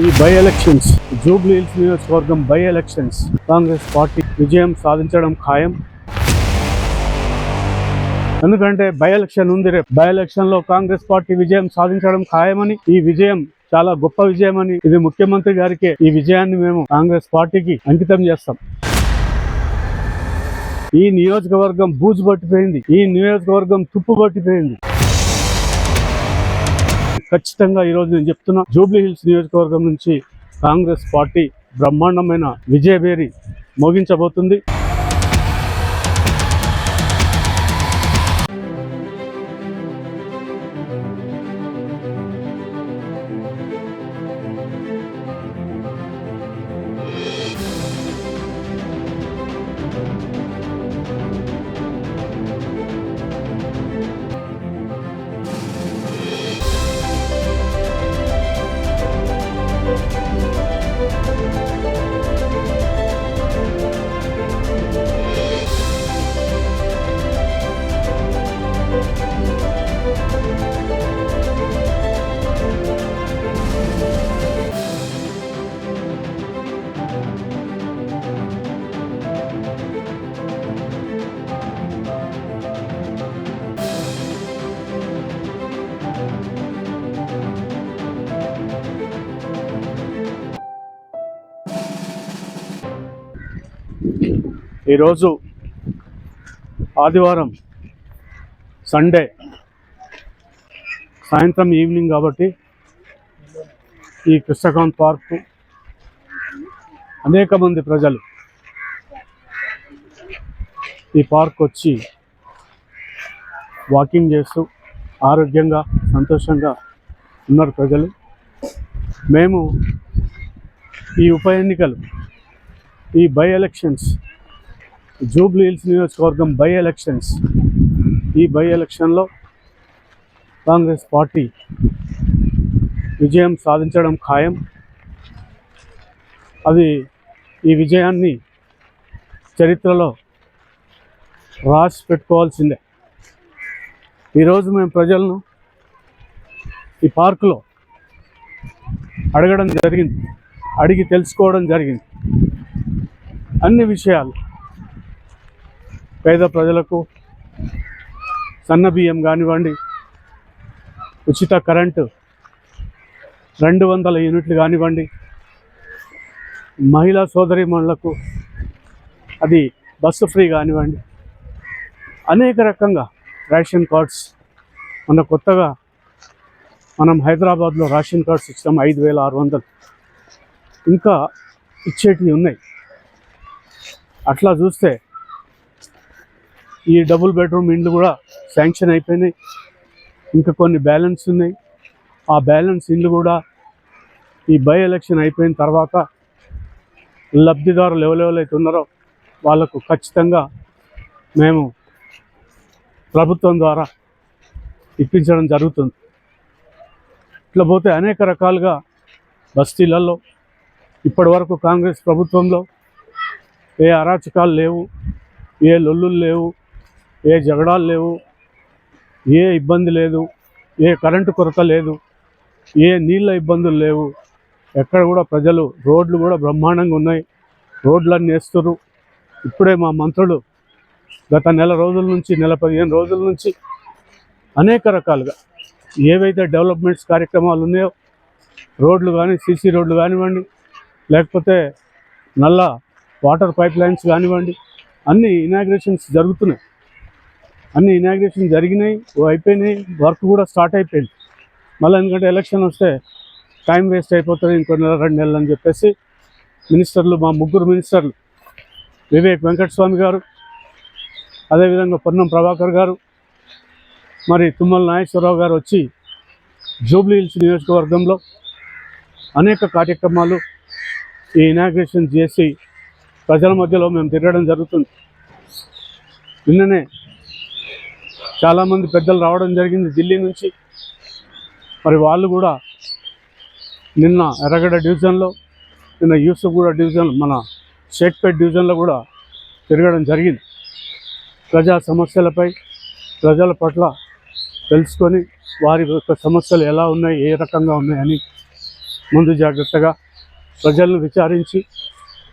ఈ by elections Jubilee Hills నియోజకవర్గం by elections Congress party విజయం సాధించడం ఖాయం. ఎందుకంటే బై ఎలక్షన్ ఉంది రేపు బై ఎలక్షన్లో కాంగ్రెస్ పార్టీ విజయం సాధించడం ఖాయమని ఈ విజయం చాలా గొప్ప విజయం అని ఇది ముఖ్యమంత్రి గారికి ఈ విజయాన్ని మేము కాంగ్రెస్ పార్టీకి అంకితం చేస్తాం. ఈ నియోజకవర్గం బూజు పట్టిపోయింది ఈ నియోజకవర్గం తుప్పు పట్టిపోయింది. ఖచ్చితంగా ఈరోజు నేను చెప్తున్నా జూబ్లీ హిల్స్ నియోజకవర్గం నుంచి కాంగ్రెస్ పార్టీ బ్రహ్మాండమైన విజయభేరి మోగించబోతుంది. ఈరోజు ఆదివారం సండే సాయంత్రం ఈవినింగ్ కాబట్టి ఈ కృష్ణకాంత్ పార్క్ అనేక మంది ప్రజలు ఈ పార్క్ వచ్చి వాకింగ్ చేస్తూ ఆరోగ్యంగా సంతోషంగా ఉన్నారు ప్రజలు. మేము ఈ ఉప ఎన్నికలు ఈ బై ఎలక్షన్స్ జూబ్లీ హిల్స్ నియోజకవర్గం బై ఎలక్షన్స్. ఈ బై ఎలక్షన్లో కాంగ్రెస్ పార్టీ విజయం సాధించడం ఖాయం. అది ఈ విజయాన్ని చరిత్రలో రాసి పెట్టుకోవాల్సిందే. ఈరోజు మేము ప్రజలను ఈ పార్కులో అడగడం జరిగింది అడిగి తెలుసుకోవడం జరిగింది. అన్ని విషయాలు పేద ప్రజలకు సన్న బియ్యం కానివ్వండి ఉచిత కరెంటు రెండు వందల యూనిట్లు కానివ్వండి మహిళా సోదరిమణులకు అది బస్సు ఫ్రీ కానివ్వండి. అనేక రకంగా రేషన్ కార్డ్స్ మన కొత్తగా మనం హైదరాబాద్లో రేషన్ కార్డ్స్ ఇచ్చాం ఐదు వేల ఆరు వందలు. ఇంకా ఇచ్చేటివి ఉన్నాయి. అట్లా చూస్తే ఈ డబుల్ బెడ్రూమ్ ఇండ్లు కూడా శాంక్షన్ అయిపోయినాయి. ఇంకా కొన్ని బ్యాలెన్స్ ఉన్నాయి. ఆ బ్యాలెన్స్ ఇండ్లు కూడా ఈ బై ఎలక్షన్ అయిపోయిన తర్వాత లబ్ధిదారులు ఎవరెవరైతే ఉన్నారో వాళ్ళకు ఖచ్చితంగా మేము ప్రభుత్వం ద్వారా ఇప్పించడం జరుగుతుంది. ఇట్లా పోతే అనేక రకాలుగా బస్తీలలో ఇప్పటి వరకు కాంగ్రెస్ ప్రభుత్వంలో ఏ అరాచకాలు లేవు ఏ లొల్లులు లేవు ఏ జగడాలు లేవు ఏ ఇబ్బంది లేదు ఏ కరెంటు కొరత లేదు ఏ నీళ్ళ ఇబ్బందులు లేవు. ఎక్కడ కూడా ప్రజలు రోడ్లు కూడా బ్రహ్మాండంగా ఉన్నాయి. రోడ్లన్నీ వేస్తున్నారు ఇప్పుడే మా మంత్రులు గత నెల రోజుల నుంచి నెల పదిహేను రోజుల నుంచి అనేక రకాలుగా ఏవైతే డెవలప్మెంట్స్ కార్యక్రమాలు ఉన్నాయో రోడ్లు కానీ సీసీ రోడ్లు కానివ్వండి లేకపోతే నల్ల వాటర్ పైప్ లైన్స్ కానివ్వండి అన్ని ఇనాగ్రేషన్స్ జరుగుతున్నాయి. అన్ని ఇనాగ్రేషన్ జరిగినాయి అయిపోయినాయి వర్క్ కూడా స్టార్ట్ అయిపోయింది. మళ్ళీ ఎందుకంటే ఎలక్షన్ వస్తే టైం వేస్ట్ అయిపోతుంది ఇంకో నెల రెండు నెలలు అని చెప్పేసి మినిస్టర్లు మా ముగ్గురు మినిస్టర్లు వివేక్ వెంకటస్వామి గారు అదేవిధంగా పొన్నం ప్రభాకర్ గారు మరి తుమ్మల నాగేశ్వరరావు గారు వచ్చి జూబ్లీ హిల్స్ నియోజకవర్గంలో అనేక కార్యక్రమాలు ఈ ఇనాగ్రేషన్ చేసి ప్రజల మధ్యలో మేము తిరగడం జరుగుతుంది. నిన్ననే చాలామంది పెద్దలు రావడం జరిగింది ఢిల్లీ నుంచి. మరి వాళ్ళు కూడా నిన్న ఎర్రగడ్డ డివిజన్లో నిన్న యూసుఫ్గూడ డివిజన్ మన షేక్పేట్ డివిజన్లో కూడా తిరగడం జరిగింది. ప్రజా సమస్యలపై ప్రజల పట్ల తెలుసుకొని వారి యొక్క సమస్యలు ఎలా ఉన్నాయి ఏ రకంగా ఉన్నాయని ముందు జాగ్రత్తగా ప్రజలను విచారించి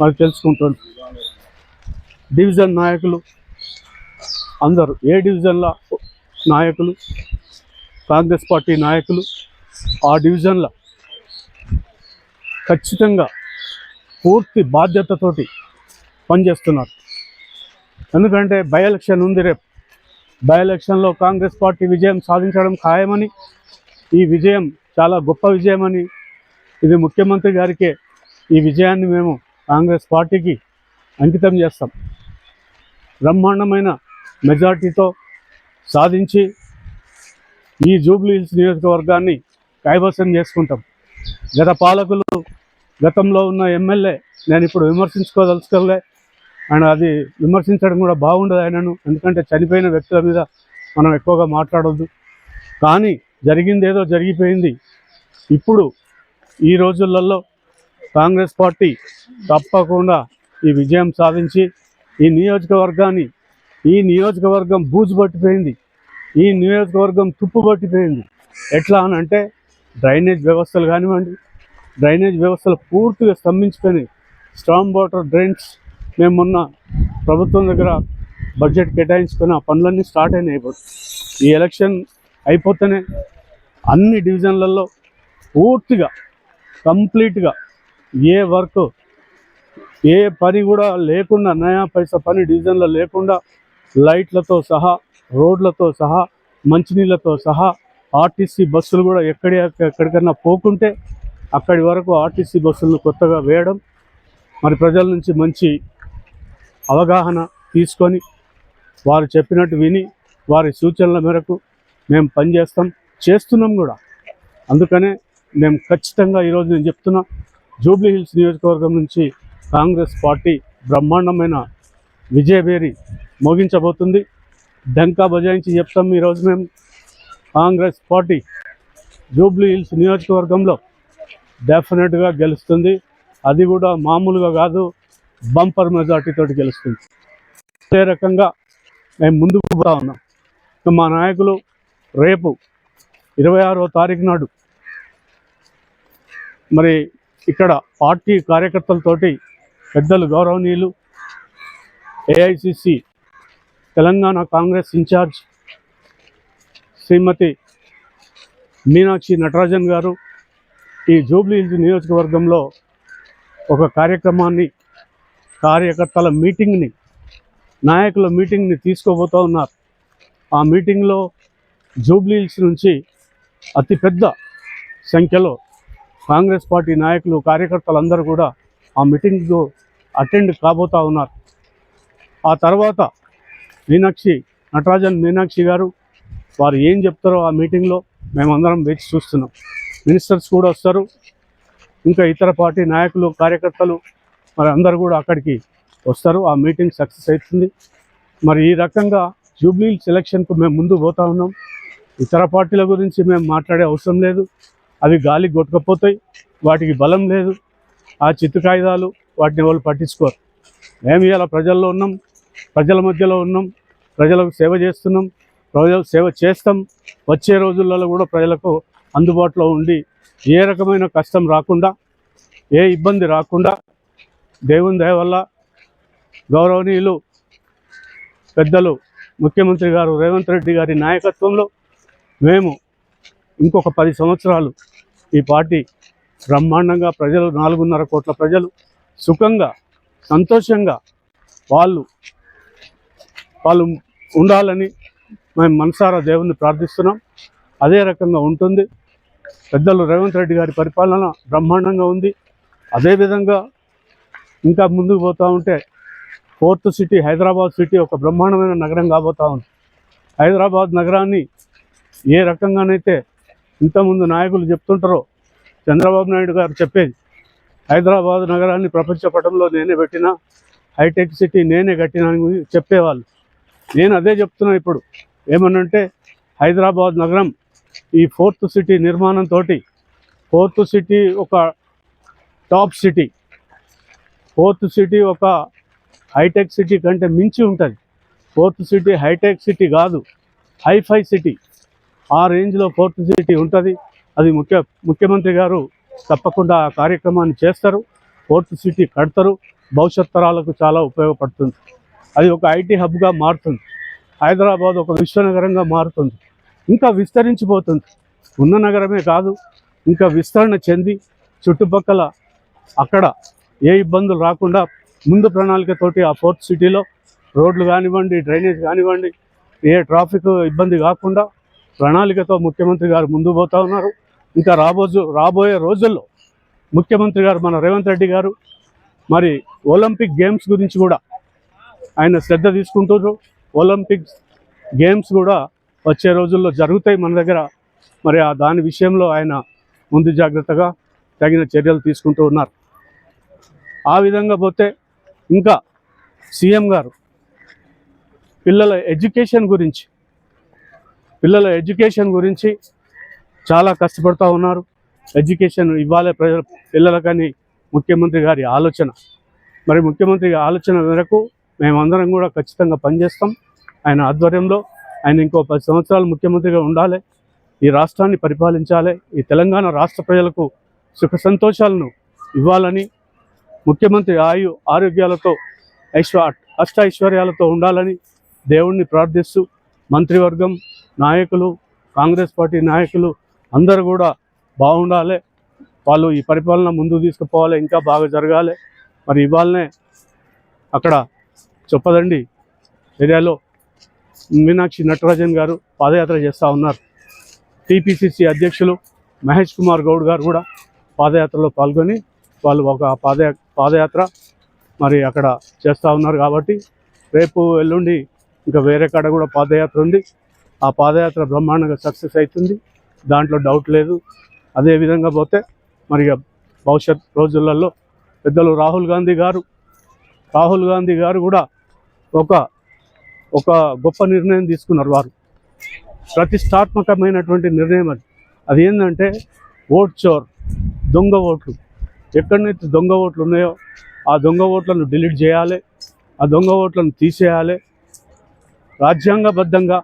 మరి తెలుసుకుంటుంది డివిజన్ నాయకులు అందరూ ఏ డివిజన్ల నాయకులు కాంగ్రెస్ పార్టీ నాయకులు ఆ డివిజన్ల ఖచ్చితంగా పూర్తి బాధ్యతతోటి పనిచేస్తున్నారు. ఎందుకంటే బై ఎలక్షన్ ఉంది రేపు. బై ఎలక్షన్లో కాంగ్రెస్ పార్టీ విజయం సాధించడం ఖాయమని ఈ విజయం చాలా గొప్ప విజయమని ఇది ముఖ్యమంత్రి గారికే ఈ విజయాన్ని మేము కాంగ్రెస్ పార్టీకి అంకితం చేస్తాం. బ్రహ్మాండమైన మెజార్టీతో సాధించి ఈ జూబ్లీ హిల్స్ నియోజకవర్గాన్ని కైవసం చేసుకుంటాం. గత పాలకులు గతంలో ఉన్న ఎమ్మెల్యే నేను ఇప్పుడు విమర్శించుకోదలుచుకోలే. అండ్ అది విమర్శించడం కూడా బాగుండదు ఆయనను. ఎందుకంటే చనిపోయిన వ్యక్తుల మీద మనం ఎక్కువగా మాట్లాడొద్దు. కానీ జరిగింది ఏదో జరిగిపోయింది. ఇప్పుడు ఈ రోజులలో కాంగ్రెస్ పార్టీ తప్పకుండా ఈ విజయం సాధించి ఈ నియోజకవర్గాన్ని ఈ నియోజకవర్గం బూజు పట్టిపోయింది. ఈ నియోజకవర్గం తుప్పు పట్టిపోయింది. ఎట్లా అని అంటే డ్రైనేజ్ వ్యవస్థలు కానివ్వండి డ్రైనేజ్ వ్యవస్థలు పూర్తిగా స్తంభించిపోయినాయి స్ట్రాంగ్ వాటర్ డ్రైన్స్ మేము మొన్న ప్రభుత్వం దగ్గర బడ్జెట్ కేటాయించుకుని ఆ పనులన్నీ స్టార్ట్ అయినాయి ఇప్పుడు. ఈ ఎలక్షన్ అయిపోతేనే అన్ని డివిజన్లలో పూర్తిగా కంప్లీట్గా ఏ వర్క్ ఏ పని కూడా లేకుండా నయా పైసా పని డివిజన్లో లేకుండా లైట్లతో సహా రోడ్లతో సహా మంచినీళ్ళతో సహా ఆర్టీసీ బస్సులు కూడా ఎక్కడి ఎక్కడికన్నా పోకుంటే అక్కడి వరకు ఆర్టీసీ బస్సులను కొత్తగా వేయడం మరి ప్రజల నుంచి మంచి అవగాహన తీసుకొని వారు చెప్పినట్టు విని వారి సూచనల మేరకు మేము పనిచేస్తాం చేస్తున్నాం కూడా. అందుకనే మేము ఖచ్చితంగా ఈరోజు నేను చెప్తున్నా జూబ్లీ హిల్స్ నియోజకవర్గం నుంచి కాంగ్రెస్ పార్టీ బ్రహ్మాండమైన విజయభేరి మోగించబోతుంది. డంకా బజాయించి చెప్తాం ఈరోజు మేము. కాంగ్రెస్ పార్టీ జూబ్లీ హిల్స్ నియోజకవర్గంలో డెఫినెట్గా గెలుస్తుంది. అది కూడా మామూలుగా కాదు బంపర్ మెజార్టీతో గెలుస్తుంది. అదే రకంగా మేము ముందుకు పోతా ఉన్నాం. మా నాయకులు రేపు ఇరవై ఆరో తారీఖు నాడు మరి ఇక్కడ పార్టీ కార్యకర్తలతోటి పెద్దలు గౌరవనీయులు ఏఐసిసి తెలంగాణ కాంగ్రెస్ ఇన్ఛార్జ్ శ్రీమతి మీనాక్షి నటరాజన్ గారు ఈ జూబ్లీ హిల్స్ నియోజకవర్గంలో ఒక కార్యక్రమాన్ని కార్యకర్తల మీటింగ్ని నాయకుల మీటింగ్ని తీసుకోబోతూ ఉన్నారు. ఆ మీటింగ్లో జూబ్లీ హిల్స్ నుంచి అతిపెద్ద సంఖ్యలో కాంగ్రెస్ పార్టీ నాయకులు కార్యకర్తలందరూ కూడా ఆ మీటింగ్కు అటెండ్ కాబోతా ఉన్నారు. ఆ తర్వాత మీనాక్షి నటరాజన్ మీనాక్షి గారు వారు ఏం చెప్తారో ఆ మీటింగ్లో మేమందరం వేచి చూస్తున్నాం. మినిస్టర్స్ కూడా వస్తారు. ఇంకా ఇతర పార్టీ నాయకులు కార్యకర్తలు మరి అందరు కూడా అక్కడికి వస్తారు. ఆ మీటింగ్ సక్సెస్ అవుతుంది. మరి ఈ రకంగా జూబ్లీ సెలక్షన్కు మేము ముందు పోతా ఉన్నాం. ఇతర పార్టీల గురించి మేము మాట్లాడే అవసరం లేదు. అవి గాలి కొట్టుకపోతాయి. వాటికి బలం లేదు. ఆ చిత్తు కాగితాలు వాటిని వాళ్ళు పట్టించుకోరు. మేము ఇలా ప్రజల్లో ఉన్నాం. ప్రజల మధ్యలో ఉన్నాం. ప్రజలకు సేవ చేస్తున్నాం ప్రజలకు సేవ చేస్తాం. వచ్చే రోజులలో కూడా ప్రజలకు అందుబాటులో ఉండి ఏ రకమైన కష్టం రాకుండా ఏ ఇబ్బంది రాకుండా దేవుని దయ వల్ల గౌరవనీయులు పెద్దలు ముఖ్యమంత్రి గారు రేవంత్ రెడ్డి గారి నాయకత్వంలో మేము ఇంకొక పది సంవత్సరాలు ఈ పార్టీ బ్రహ్మాండంగా ప్రజలు నాలుగున్నర కోట్ల ప్రజలు సుఖంగా సంతోషంగా వాళ్ళు వాళ్ళు ఉండాలని మేము మనసారా దేవుణ్ణి ప్రార్థిస్తున్నాం. అదే రకంగా ఉంటుంది. పెద్దలు రేవంత్ రెడ్డి గారి పరిపాలన బ్రహ్మాండంగా ఉంది. అదేవిధంగా ఇంకా ముందుకు పోతూ ఉంటే ఫోర్త్ సిటీ హైదరాబాద్ సిటీ ఒక బ్రహ్మాండమైన నగరం కాబోతా ఉంది. హైదరాబాద్ నగరాన్ని ఏ రకంగానైతే ఇంతకుముందు నాయకులు చెప్తుంటారో చంద్రబాబు నాయుడు గారు చెప్పేది హైదరాబాద్ నగరాన్ని ప్రపంచ పటంలో నేనే పెట్టిన హైటెక్ సిటీ నేనే కట్టినా అని చెప్పేవాళ్ళు. నేను అదే చెప్తున్నా ఇప్పుడు. ఏమనంటే హైదరాబాద్ నగరం ఈ ఫోర్త్ సిటీ నిర్మాణంతో ఫోర్త్ సిటీ ఒక టాప్ సిటీ. ఫోర్త్ సిటీ ఒక హైటెక్ సిటీ కంటే మించి ఉంటుంది. ఫోర్త్ సిటీ హైటెక్ సిటీ కాదు హైఫై సిటీ. ఆ రేంజ్లో ఫోర్త్ సిటీ ఉంటుంది. అది ముఖ్య ముఖ్యమంత్రి గారు తప్పకుండా ఆ కార్యక్రమాన్ని చేస్తారు. ఫోర్త్ సిటీ కడతారు. భవిష్యత్ తరాలకు చాలా ఉపయోగపడుతుంది. అది ఒక ఐటీ హబ్గా మారుతుంది. హైదరాబాద్ ఒక విశ్వనగరంగా మారుతుంది. ఇంకా విస్తరించిపోతుంది. ఉన్న నగరమే కాదు ఇంకా విస్తరణ చెంది చుట్టుపక్కల అక్కడ ఏ ఇబ్బందులు రాకుండా ముందు ప్రణాళికతోటి ఆ ఫోర్త్ సిటీలో రోడ్లు కానివ్వండి డ్రైనేజ్ కానివ్వండి ఏ ట్రాఫిక్ ఇబ్బంది కాకుండా ప్రణాళికతో ముఖ్యమంత్రి గారు ముందు పోతా ఉన్నారు. ఇంకా రాబోజు రాబోయే రోజుల్లో ముఖ్యమంత్రి గారు మన రేవంత్ రెడ్డి గారు మరి ఒలింపిక్ గేమ్స్ గురించి కూడా ఆయన శ్రద్ధ తీసుకుంటున్నారు. ఒలింపిక్స్ గేమ్స్ కూడా వచ్చే రోజుల్లో జరుగుతాయి మన దగ్గర. మరి ఆ దాని విషయంలో ఆయన ముందు జాగ్రత్తగా తగిన చర్యలు తీసుకుంటూ ఉన్నారు. ఆ విధంగా పోతే ఇంకా సీఎం గారు పిల్లల ఎడ్యుకేషన్ గురించి పిల్లల ఎడ్యుకేషన్ గురించి చాలా కష్టపడుతూ ఉన్నారు. ఎడ్యుకేషన్ ఇవ్వాలి ప్రజల పిల్లలకని ముఖ్యమంత్రి గారి ఆలోచన. మరి ముఖ్యమంత్రి ఆలోచన మేరకు మేమందరం కూడా ఖచ్చితంగా పనిచేస్తాం. ఆయన ఆధ్వర్యంలో ఆయన ఇంకో పది సంవత్సరాలు ముఖ్యమంత్రిగా ఉండాలి. ఈ రాష్ట్రాన్ని పరిపాలించాలి. ఈ తెలంగాణ రాష్ట్ర ప్రజలకు సుఖ సంతోషాలను ఇవ్వాలని ముఖ్యమంత్రి ఆయు ఆరోగ్యాలతో ఐశ్వ అష్ట ఐశ్వర్యాలతో ఉండాలని దేవుణ్ణి ప్రార్థిస్తూ మంత్రివర్గం నాయకులు కాంగ్రెస్ పార్టీ నాయకులు అందరూ కూడా బాగుండాలి. వాళ్ళు ఈ పరిపాలన ముందుకు తీసుకుపోవాలి. ఇంకా బాగా జరగాలి. మరి ఇవాళనే అక్కడ చొప్పదండి. ఏరియాలో మీనాక్షి నటరాజన్ గారు పాదయాత్ర చేస్తూ ఉన్నారు. టీపీసీసీ అధ్యక్షులు మహేష్ కుమార్ గౌడ్ గారు కూడా పాదయాత్రలో పాల్గొని వాళ్ళు ఒక పాదయా పాదయాత్ర మరి అక్కడ చేస్తూ ఉన్నారు కాబట్టి రేపు ఎల్లుండి ఇంకా వేరే కాడ కూడా పాదయాత్ర ఉంది. ఆ పాదయాత్ర బ్రహ్మాండంగా సక్సెస్ అవుతుంది. దాంట్లో డౌట్ లేదు. అదేవిధంగా పోతే మరి భవిష్యత్ రోజులలో పెద్దలు రాహుల్ గాంధీ గారు రాహుల్ గాంధీ గారు కూడా ఒక ఒక గొప్ప నిర్ణయం తీసుకున్నారు వారు. ప్రతిష్టాత్మకమైనటువంటి నిర్ణయం అది. అది ఏంటంటే ఓట్ చోర్ దొంగ ఓట్లు. ఎక్కడైతే దొంగ ఓట్లు ఉన్నాయో ఆ దొంగ ఓట్లను డిలీట్ చేయాలి ఆ దొంగ ఓట్లను తీసేయాలి. రాజ్యాంగబద్ధంగా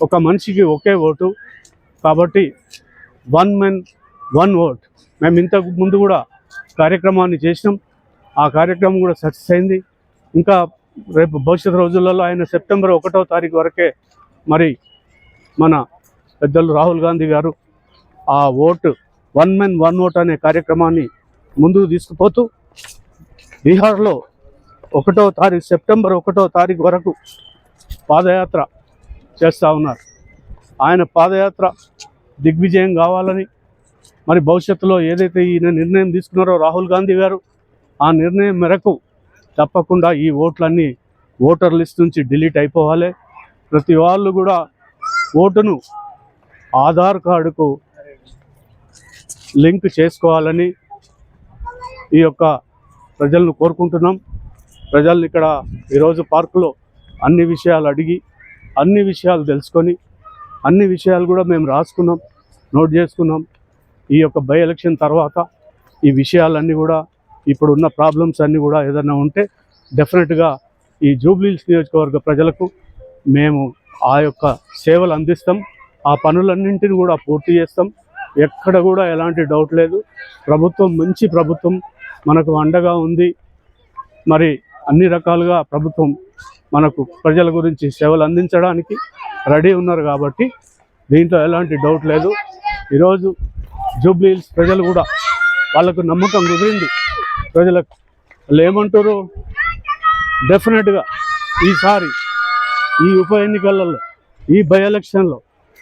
ఒక మనిషికి ఒకే ఓటు కాబట్టి వన్ మెన్ వన్ ఓట్. మేము ఇంతకు ముందు కూడా కార్యక్రమాన్ని చేసినాం. ఆ కార్యక్రమం కూడా సక్సెస్ అయింది. ఇంకా రేపు భవిష్యత్ రోజులలో ఆయన సెప్టెంబర్ ఒకటో తారీఖు వరకే మరి మన పెద్దలు రాహుల్ గాంధీ గారు ఆ vote one men one vote అనే కార్యక్రమాన్ని ముందుకు తీసుకుపోతూ బీహార్లో ఒకటో తారీఖు సెప్టెంబర్ ఒకటో తారీఖు వరకు పాదయాత్ర చేస్తూ ఉన్నారు. ఆయన పాదయాత్ర దిగ్విజయం కావాలని మరి భవిష్యత్తులో ఏదైతే ఈయన నిర్ణయం తీసుకున్నారో రాహుల్ గాంధీ గారు ఆ నిర్ణయం మేరకు తప్పకుండా ఈ ఓట్లన్నీ ఓటర్ లిస్ట్ నుంచి డిలీట్ అయిపోవాలి. ప్రతి వాళ్ళు కూడా ఓటును ఆధార్ కార్డుకు లింక్ చేసుకోవాలని ఈ యొక్క ప్రజలను కోరుకుంటున్నాం. ప్రజల్ని ఇక్కడ ఈరోజు పార్కులో అన్ని విషయాలు అడిగి అన్ని విషయాలు తెలుసుకొని అన్ని విషయాలు కూడా మేము రాసుకున్నాం నోట్ చేసుకున్నాం. ఈ యొక్క బై ఎలక్షన్ తర్వాత ఈ విషయాలన్నీ కూడా ఇప్పుడు ఉన్న ప్రాబ్లమ్స్ అన్నీ కూడా ఏదైనా ఉంటే డెఫినెట్గా ఈ జూబ్లీహిల్స్ నియోజకవర్గ ప్రజలకు మేము ఆ యొక్క సేవలు అందిస్తాం. ఆ పనులన్నింటిని కూడా పూర్తి చేస్తాం. ఎక్కడ కూడా ఎలాంటి డౌట్ లేదు. ప్రభుత్వం మంచి ప్రభుత్వం. మనకు అండగా ఉంది. మరి అన్ని రకాలుగా ప్రభుత్వం మనకు ప్రజల గురించి సేవలు అందించడానికి రెడీ ఉన్నారు కాబట్టి దీంట్లో ఎలాంటి డౌట్ లేదు. ఈరోజు జూబ్లీ ప్రజలు కూడా వాళ్ళకు నమ్మకం కుదిరింది. ప్రజలకు వాళ్ళు ఏమంటారు? డెఫినెట్గా ఈసారి ఈ ఉప ఎన్నికలలో ఈ బై ఎలక్షన్లో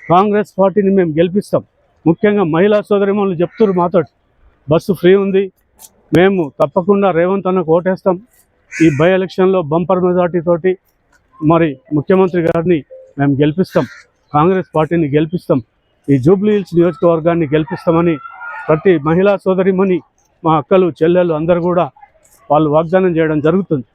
కాంగ్రెస్ పార్టీని మేము గెలిపిస్తాం. ముఖ్యంగా మహిళా సోదరిమణులు చెప్తున్నారు మాతో బస్సు ఫ్రీ ఉంది. మేము తప్పకుండా రేవంత్ అన్నకు ఓటేస్తాం. ఈ బై ఎలక్షన్లో బంపర్ మెజార్టీతోటి మరి ముఖ్యమంత్రి గారిని మేము గెలిపిస్తాం. కాంగ్రెస్ పార్టీని గెలిపిస్తాం. ఈ జూబ్లీ హిల్స్ నియోజకవర్గాన్ని గెలిపిస్తామని ప్రతి మహిళా సోదరిమణి మా అక్కలు చెల్లెలు అందరు కూడా వాళ్ళు వాగ్దానం చేయడం జరుగుతుంది.